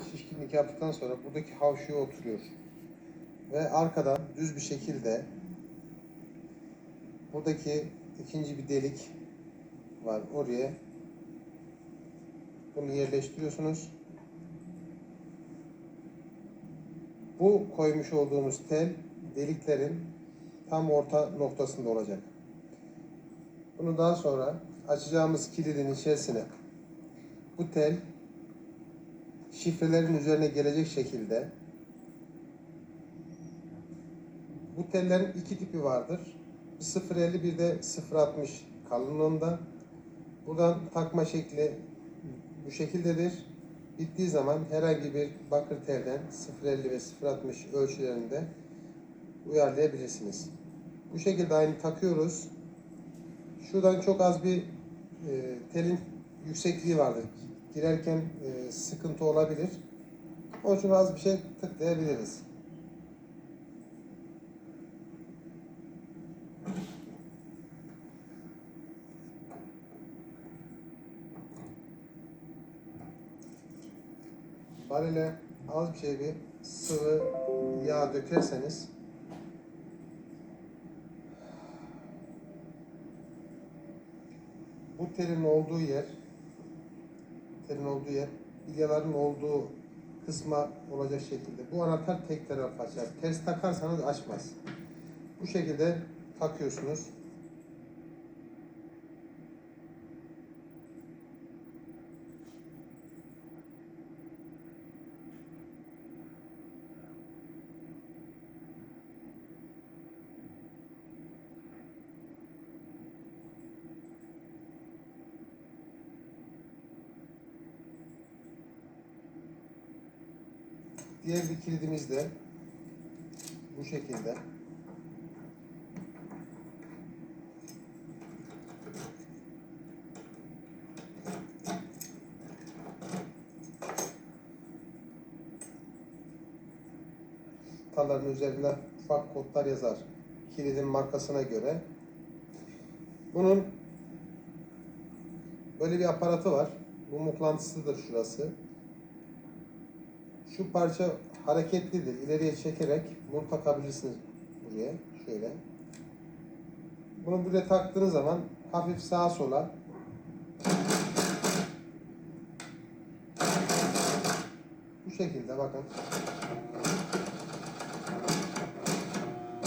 şişkinlik yaptıktan sonra buradaki havşuya oturuyor. Ve arkadan düz bir şekilde buradaki ikinci bir delik var oraya bunu yerleştiriyorsunuz. Bu koymuş olduğumuz tel deliklerin tam orta noktasında olacak. Bunu daha sonra açacağımız kilidin içerisine bu tel şifrelerin üzerine gelecek şekilde bu tellerin iki tipi vardır. Bir 0.50 bir de 0.60 kalınlığında. Buradan takma şekli bu şekildedir. Bittiği zaman herhangi bir bakır telden 0.50 ve 0.60 ölçülerinde uyarlayabilirsiniz. Bu şekilde aynı takıyoruz. Şuradan çok az bir e, telin yüksekliği vardır. Girerken e, sıkıntı olabilir. Onun için az bir şey tıklayabiliriz. Barile az bir şey bir sıvı yağ dökerseniz bu telin olduğu yer telin olduğu yer bilyaların olduğu kısma olacak şekilde. Bu anahtar tek taraf açar. Ters takarsanız açmaz. Bu şekilde takıyorsunuz. Diğer bir kilidimiz de bu şekilde. Taların üzerinde ufak kodlar yazar. Kilidin markasına göre. Bunun böyle bir aparatı var. Bu muklantısıdır şurası. Şu parça hareketlidir. İleriye çekerek bunu takabilirsiniz buraya. Şöyle. Bunu buraya taktığınız zaman hafif sağa sola bu şekilde bakın.